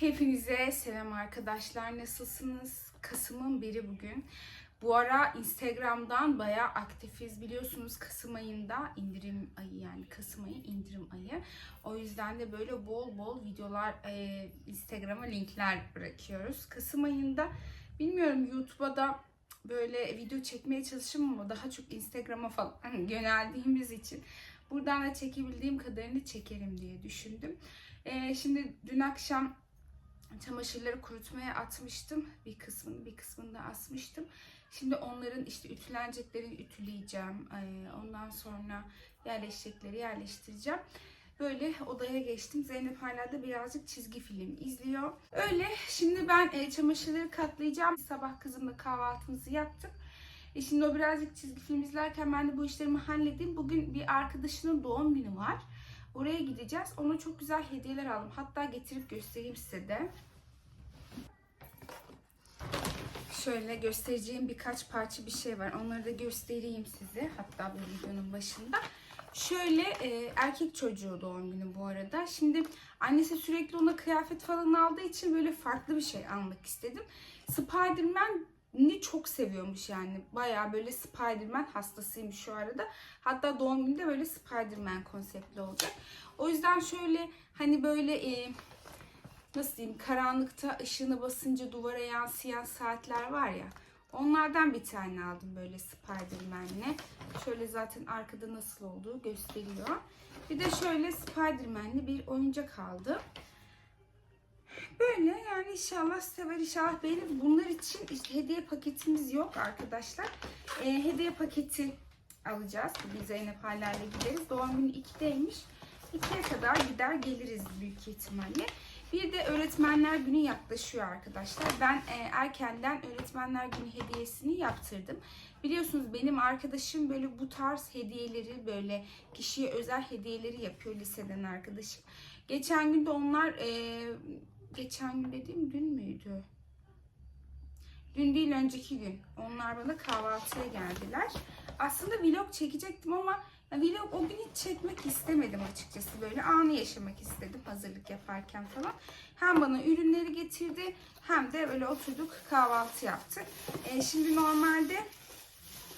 Hepinize selam arkadaşlar. Nasılsınız? Kasım'ın biri bugün. Bu ara Instagram'dan bayağı aktifiz. Biliyorsunuz Kasım ayında indirim ayı yani Kasım ayı indirim ayı. O yüzden de böyle bol bol videolar e, Instagram'a linkler bırakıyoruz. Kasım ayında bilmiyorum YouTube'a da böyle video çekmeye çalışırım ama daha çok Instagram'a falan yöneldiğimiz için buradan da çekebildiğim kadarını çekerim diye düşündüm. E, şimdi dün akşam çamaşırları kurutmaya atmıştım. Bir kısmını bir kısmını da asmıştım. Şimdi onların işte ütüleneceklerini ütüleyeceğim. Ondan sonra yerleşecekleri yerleştireceğim. Böyle odaya geçtim. Zeynep hala da birazcık çizgi film izliyor. Öyle. Şimdi ben e, çamaşırları katlayacağım. Sabah kızımla kahvaltımızı yaptık. E şimdi o birazcık çizgi film izlerken ben de bu işlerimi halledeyim. Bugün bir arkadaşının doğum günü var. Oraya gideceğiz. Ona çok güzel hediyeler aldım. Hatta getirip göstereyim size de. Şöyle göstereceğim birkaç parça bir şey var. Onları da göstereyim size. Hatta bu videonun başında. Şöyle e, erkek çocuğu doğum günü bu arada. Şimdi annesi sürekli ona kıyafet falan aldığı için böyle farklı bir şey almak istedim. Spiderman'i çok seviyormuş yani. Baya böyle Spiderman hastasıymış şu arada. Hatta doğum günü de böyle Spiderman konseptli olacak. O yüzden şöyle hani böyle e, nasıl diyeyim karanlıkta ışığını basınca duvara yansıyan saatler var ya. Onlardan bir tane aldım böyle Spiderman'le. Şöyle zaten arkada nasıl olduğu gösteriyor. Bir de şöyle Spiderman'li bir oyuncak aldım. Böyle yani inşallah sever inşallah beğenir. Bunlar için işte hediye paketimiz yok arkadaşlar. Ee, hediye paketi alacağız. Bugün Zeynep Haller'le gideriz. Doğum günü 2'deymiş. 2'ye kadar gider geliriz büyük ihtimalle. Bir de öğretmenler günü yaklaşıyor arkadaşlar. Ben e, erkenden öğretmenler günü hediyesini yaptırdım. Biliyorsunuz benim arkadaşım böyle bu tarz hediyeleri böyle kişiye özel hediyeleri yapıyor liseden arkadaşım. Geçen gün de onlar e, geçen gün dediğim dün müydü? Dün değil önceki gün. Onlar bana kahvaltıya geldiler. Aslında vlog çekecektim ama vlog o gün hiç çekmek istemedim açıkçası. Böyle anı yaşamak istedim hazırlık yaparken falan. Hem bana ürünleri getirdi hem de böyle oturduk kahvaltı yaptık. E, şimdi normalde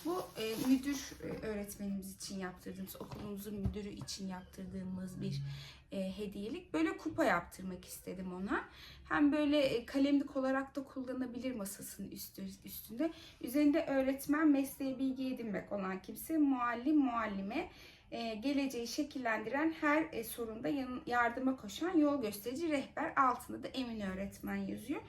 bu e, müdür e, öğretmenimiz için yaptırdığımız, okulumuzun müdürü için yaptırdığımız bir e, hediyelik. Böyle kupa yaptırmak istedim ona. Hem böyle e, kalemlik olarak da kullanabilir masasının üstü, üstünde. Üzerinde öğretmen mesleği bilgi edinmek olan kimse, muallim, muallime, e, geleceği şekillendiren her e, sorunda yan- yardıma koşan yol gösterici rehber altında da Emine öğretmen yazıyor.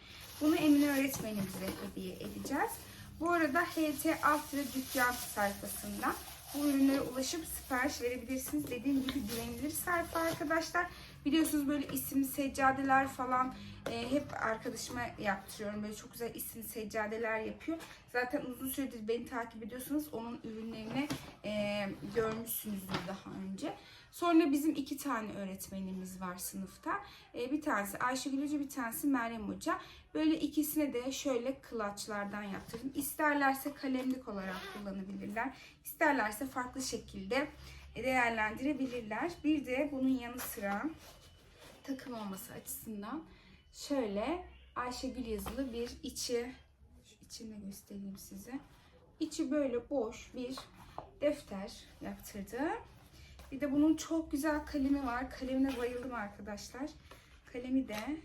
Bunu Emine öğretmenimize hediye edeceğiz. Bu arada HT alt lira dükkan sayfasından bu ürünlere ulaşıp sipariş verebilirsiniz. Dediğim gibi güvenilir sayfa arkadaşlar. Biliyorsunuz böyle isimli seccadeler falan e, hep arkadaşıma yaptırıyorum. Böyle çok güzel isimli seccadeler yapıyor. Zaten uzun süredir beni takip ediyorsanız onun ürünlerini e, görmüşsünüzdür daha önce. Sonra bizim iki tane öğretmenimiz var sınıfta. E, bir tanesi Ayşegül Hoca, bir tanesi Meryem Hoca. Böyle ikisine de şöyle kılaçlardan yaptırdım. İsterlerse kalemlik olarak kullanabilirler. İsterlerse farklı şekilde değerlendirebilirler. Bir de bunun yanı sıra takım olması açısından şöyle Ayşegül yazılı bir içi şu içini göstereyim size. İçi böyle boş bir defter yaptırdım. Bir de bunun çok güzel kalemi var. Kalemine bayıldım arkadaşlar. Kalemi de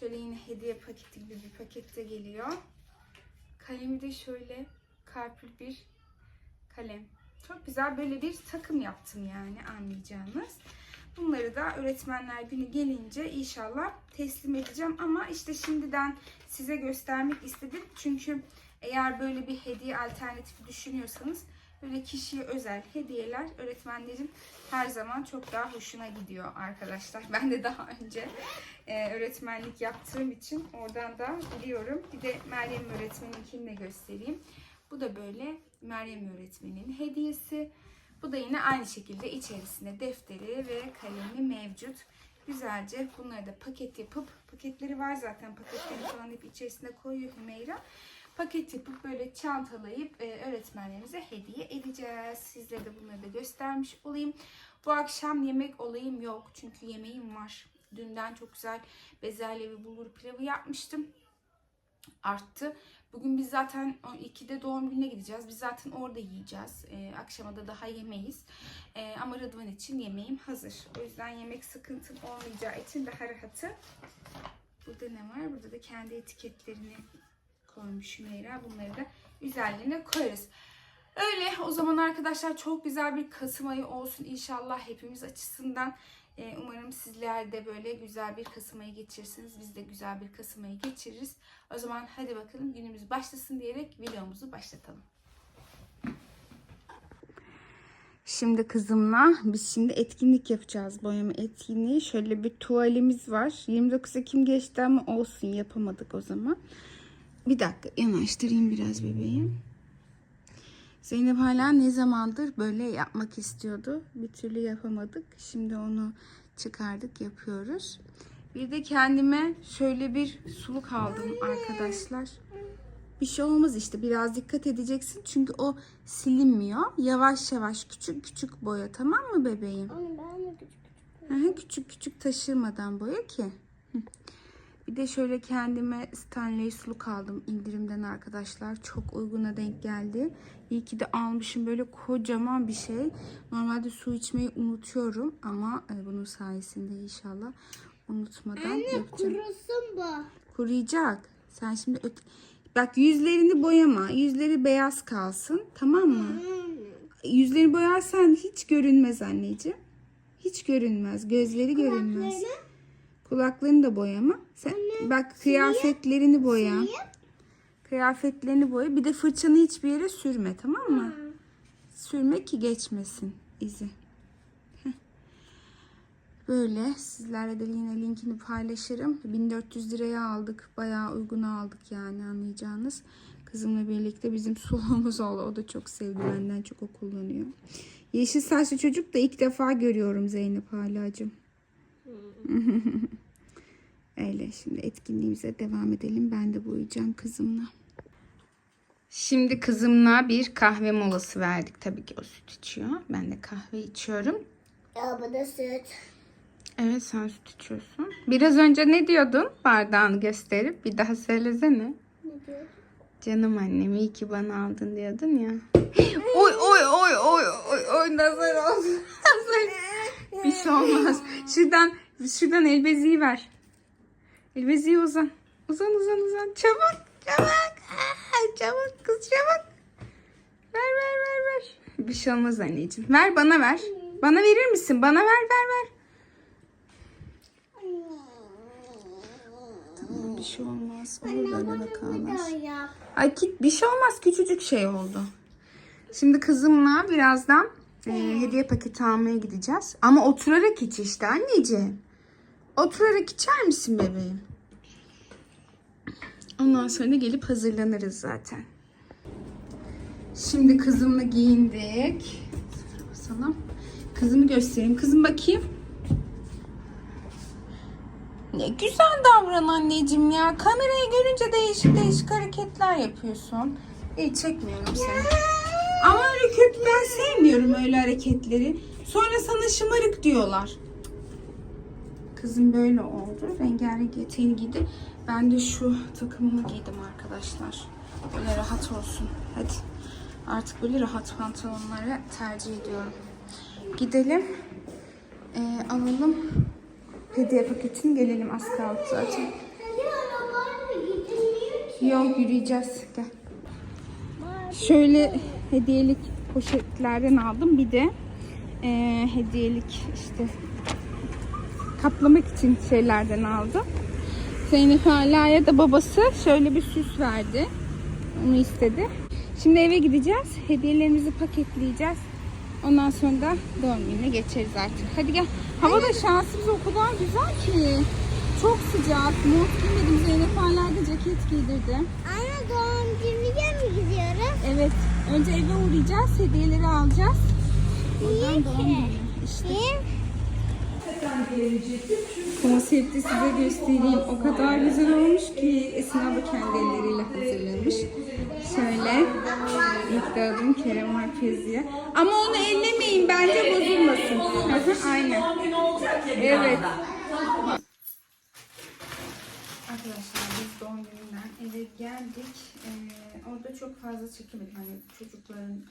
şöyle yine hediye paketi gibi bir pakette geliyor. Kalemi de şöyle karpül bir kalem. Çok güzel böyle bir takım yaptım yani anlayacağınız. Bunları da öğretmenler günü gelince inşallah teslim edeceğim. Ama işte şimdiden size göstermek istedim. Çünkü eğer böyle bir hediye alternatifi düşünüyorsanız böyle kişiye özel hediyeler öğretmenlerin her zaman çok daha hoşuna gidiyor arkadaşlar. Ben de daha önce e, öğretmenlik yaptığım için oradan da biliyorum. Bir de Meryem öğretmeninkini de göstereyim. Bu da böyle Meryem öğretmenin hediyesi. Bu da yine aynı şekilde içerisinde defteri ve kalemi mevcut. Güzelce bunları da paket yapıp, paketleri var zaten paketleri falan hep içerisine koyuyor Hümeyra. Paket yapıp böyle çantalayıp e, öğretmenlerimize hediye edeceğiz. Sizlere de bunları da göstermiş olayım. Bu akşam yemek olayım yok çünkü yemeğim var. Dünden çok güzel bezelye ve bulgur pilavı yapmıştım. Arttı. Bugün biz zaten 2'de doğum gününe gideceğiz. Biz zaten orada yiyeceğiz. Ee, akşama da daha yemeyiz. Ee, ama Rıdvan için yemeğim hazır. O yüzden yemek sıkıntım olmayacağı için daha rahatı. Burada ne var? Burada da kendi etiketlerini koymuş Hümeyra. Bunları da üzerlerine koyarız. Öyle o zaman arkadaşlar çok güzel bir Kasım ayı olsun inşallah hepimiz açısından. Ee, umarım sizler de böyle güzel bir Kasım ayı geçirirsiniz. Biz de güzel bir Kasım ayı geçiririz. O zaman hadi bakalım günümüz başlasın diyerek videomuzu başlatalım. Şimdi kızımla biz şimdi etkinlik yapacağız. Boyama etkinliği. Şöyle bir tuvalimiz var. 29 Ekim geçti ama olsun yapamadık o zaman. Bir dakika yanaştırayım biraz bebeğim. Zeynep hala ne zamandır böyle yapmak istiyordu. Bir türlü yapamadık. Şimdi onu çıkardık yapıyoruz. Bir de kendime şöyle bir suluk aldım arkadaşlar. Bir şey olmaz işte biraz dikkat edeceksin çünkü o silinmiyor. Yavaş yavaş küçük küçük boya tamam mı bebeğim? Anne ben de küçük küçük. Aha, küçük küçük taşırmadan boya ki. Hı. Bir de şöyle kendime Stanley suluk aldım indirimden arkadaşlar. Çok uyguna denk geldi. İyi ki de almışım böyle kocaman bir şey. Normalde su içmeyi unutuyorum ama e, bunun sayesinde inşallah unutmadan yapacağım. Kurusun bu. Kuruyacak. Sen şimdi öte... Bak yüzlerini boyama. Yüzleri beyaz kalsın. Tamam mı? Yüzlerini boyarsan hiç görünmez anneciğim. Hiç görünmez. Gözleri görünmez. Kulaklarını da boyama. Sen bak kıyafetlerini boya. Kıyafetlerini boya. Bir de fırçanı hiçbir yere sürme tamam mı? Sürme ki geçmesin izi. Heh. Böyle sizlerle de yine linkini paylaşırım. 1400 liraya aldık. Bayağı uygun aldık yani anlayacağınız. Kızımla birlikte bizim suluğumuz oldu. O da çok sevdi. Benden çok o kullanıyor. Yeşil saçlı çocuk da ilk defa görüyorum Zeynep halacığım. Öyle şimdi etkinliğimize devam edelim. Ben de boyayacağım kızımla. Şimdi kızımla bir kahve molası verdik. Tabii ki o süt içiyor. Ben de kahve içiyorum. Ya bu da süt. Evet sen süt içiyorsun. Biraz önce ne diyordun bardağını gösterip? Bir daha söylesene. Ne diyor? Canım annem iyi ki bana aldın diyordun ya. oy oy oy oy oy oy nazar. Nazar. Bir şey olmaz. Şuradan şuradan el beziği ver. El beziği uzan. Uzan uzan uzan. Çabuk çabuk. Aa, çabuk kız çabuk. Ver ver ver ver. Bir şey olmaz anneciğim. Ver bana ver. Bana verir misin? Bana ver ver ver. Tamam bir şey olmaz. Olur böyle yap. Ay kit bir şey olmaz küçücük şey oldu. Şimdi kızımla birazdan e, hediye paketi almaya gideceğiz. Ama oturarak iç işte anneciğim. Oturarak içer misin bebeğim? Ondan sonra gelip hazırlanırız zaten. Şimdi kızımla giyindik. Basalım. Kızımı göstereyim. Kızım bakayım. Ne güzel davran anneciğim ya. Kamerayı görünce değişik değişik hareketler yapıyorsun. İyi çekmiyorum seni. Ama kötü ben sevmiyorum öyle hareketleri. Sonra sana şımarık diyorlar. Kızım böyle oldu. Rengarenk eteğini giydi. Ben de şu takımımı giydim arkadaşlar. Böyle rahat olsun. Hadi. Artık böyle rahat pantolonları tercih ediyorum. Gidelim. Ee, alalım. Hediye paketini gelelim az kaldı zaten. Yok yürüyeceğiz. Gel. Şöyle hediyelik poşetlerden aldım. Bir de eee, hediyelik işte kaplamak için şeylerden aldım. Zeynep Ala'ya da babası şöyle bir süs verdi. Onu istedi. Şimdi eve gideceğiz. Hediyelerimizi paketleyeceğiz. Ondan sonra da doğum gününe geçeriz artık. Hadi gel. Hava da şansımız o kadar güzel ki. Çok sıcak. Mont giymedim. Zeynep da ceket giydirdi. Anne doğum gününe mi gidiyoruz? Evet. Önce eve uğrayacağız. Hediyeleri alacağız. Oradan Niye doğum ki? günü. İşte. Niye? Konsepti size göstereyim. O kadar güzel olmuş ki Esin abla kendi elleriyle hazırlamış. Şöyle ilk dağıdım Kerem Markezli'ye. Ama onu ellemeyin bence bozulmasın. Aynen. Evet. Arkadaşlar biz doğum gününden eve geldik. Ee, orada çok fazla çekemedim. Hani çocukların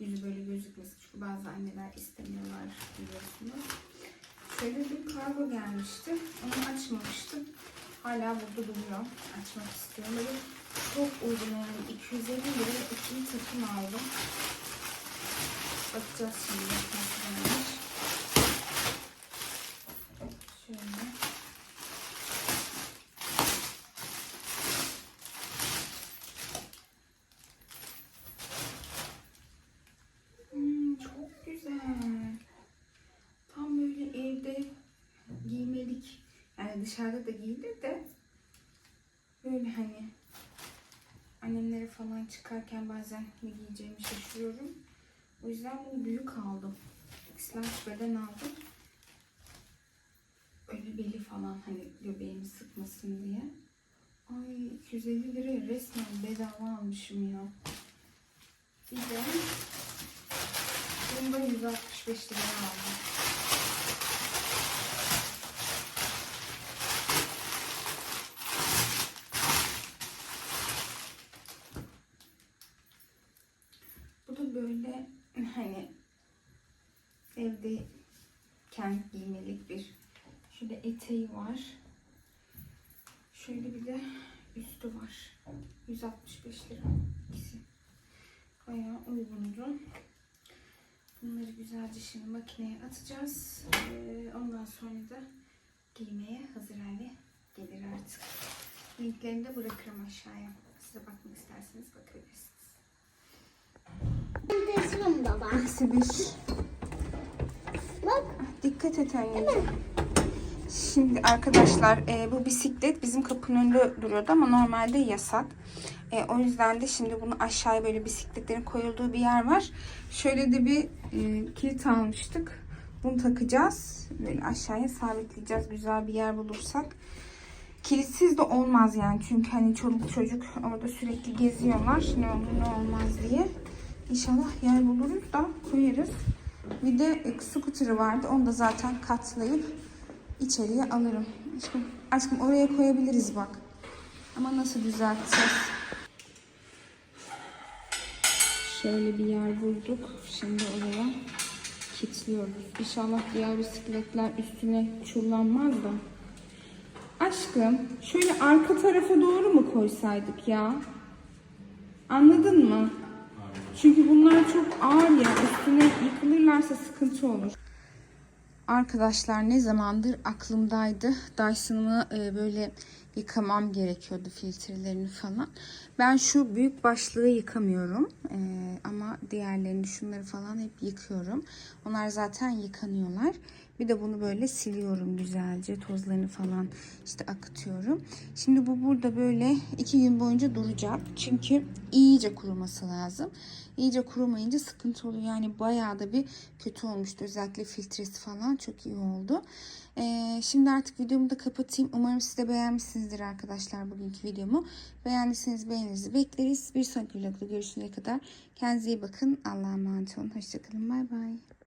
yüzü böyle gözükmesin. Çünkü bazı anneler istemiyorlar biliyorsunuz. Şöyle bir kargo gelmişti. Onu açmamıştım. Hala burada duruyor. Açmak istiyorum. Böyle çok uygun yani 250 lira ikili takım aldım. Bakacağız şimdi gelmiş. Şöyle. Hmm, çok güzel. Tam böyle evde giymelik. Yani dışarıda da giyilir de böyle hani annemlere falan çıkarken bazen ne giyeceğimi şaşırıyorum. O yüzden bunu büyük aldım. Slash beden aldım. Öyle beli falan hani göbeğimi sıkmasın diye. Ay 250 liraya resmen bedava almışım ya. Bir de bunu da 165 liraya aldım. Bu da böyle hani evdeyken giymelik bir şöyle eteği var. Şöyle bir de üstü var. 165 lira ikisi. Bayağı uygundu. Bunları güzelce şimdi makineye atacağız. Ee, ondan sonra da giymeye hazır hale gelir artık. Linklerini de bırakırım aşağıya. Size bakmak isterseniz bakabilirsiniz. Teslim baba. Eksi bir. Bak. Dikkat et anneciğim. Şimdi arkadaşlar e, bu bisiklet bizim kapının önünde duruyordu ama normalde yasak. E, o yüzden de şimdi bunu aşağıya böyle bisikletlerin koyulduğu bir yer var. Şöyle de bir e, kilit almıştık. Bunu takacağız. Böyle aşağıya sabitleyeceğiz güzel bir yer bulursak. Kilitsiz de olmaz yani çünkü hani çoluk çocuk orada sürekli geziyorlar. Ne olur ne olmaz diye. İnşallah yer buluruz da koyarız. Bir de e, scooter'ı vardı. Onu da zaten katlayıp içeriye alırım. Aşkım, aşkım oraya koyabiliriz bak. Ama nasıl düzelteceğiz? Şöyle bir yer bulduk. Şimdi oraya kilitliyoruz. İnşallah diğer bisikletler üstüne çullanmaz da. Aşkım şöyle arka tarafa doğru mu koysaydık ya? Anladın mı? Çünkü bunlar çok ağır ya. Üstüne yıkılırlarsa sıkıntı olur. Arkadaşlar ne zamandır aklımdaydı. Dyson'ımı e, böyle yıkamam gerekiyordu filtrelerini falan. Ben şu büyük başlığı yıkamıyorum. E, ama diğerlerini şunları falan hep yıkıyorum. Onlar zaten yıkanıyorlar. Bir de bunu böyle siliyorum güzelce. Tozlarını falan işte akıtıyorum. Şimdi bu burada böyle iki gün boyunca duracak. Çünkü iyice kuruması lazım. İyice kurumayınca sıkıntı oluyor. Yani bayağı da bir kötü olmuştu. Özellikle filtresi falan çok iyi oldu. Ee, şimdi artık videomu da kapatayım. Umarım siz de beğenmişsinizdir arkadaşlar bugünkü videomu. Beğendiyseniz beğeninizi bekleriz. Bir sonraki vlogda görüşene kadar kendinize iyi bakın. Allah'a emanet olun. Hoşçakalın. Bay bay.